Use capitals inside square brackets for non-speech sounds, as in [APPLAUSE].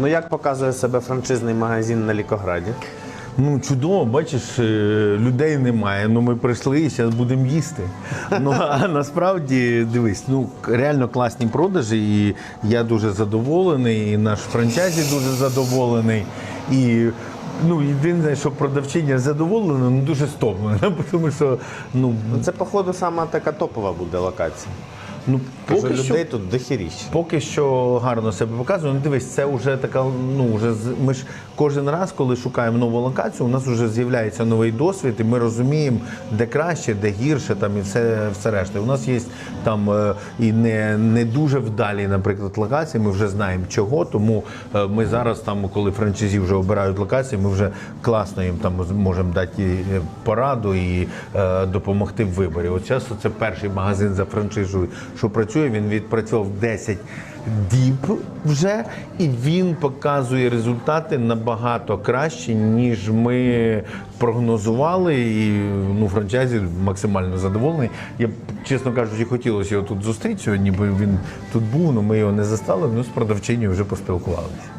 Ну як показує себе франшизний магазин на Лікограді? Ну, чудово, бачиш, е, людей немає. Ну ми прийшли і зараз будемо їсти. Ну а насправді дивись, ну реально класні продажі, і я дуже задоволений, і наш франчайзі дуже задоволений. І ну єдине, що продавчиня задоволена, ну дуже стомлена, [LAUGHS] тому що ну, Ну це, походу, сама така топова буде локація. Ну Поки поки що людей тут дохіріще. Поки що гарно себе показує. Ну, дивись, це вже така. Ну вже з- ми ж кожен раз, коли шукаємо нову локацію, у нас вже з'являється новий досвід, і ми розуміємо, де краще, де гірше, там і все, все решта. У нас є там е, і не, не дуже вдалі, наприклад, локації. Ми вже знаємо чого. Тому е, ми зараз, там, коли франчайзі вже обирають локації, ми вже класно їм там можемо дати е, пораду і е, допомогти в виборі. От зараз це перший магазин за франшизою, що працює. Він відпрацював 10 діб вже, і він показує результати набагато краще, ніж ми прогнозували. І ну, франчайзі максимально задоволений. Я, чесно кажучи, хотілося його тут зустріти сьогодні, бо він тут був, але ми його не застали. Ну, з продавчиною вже поспілкувалися.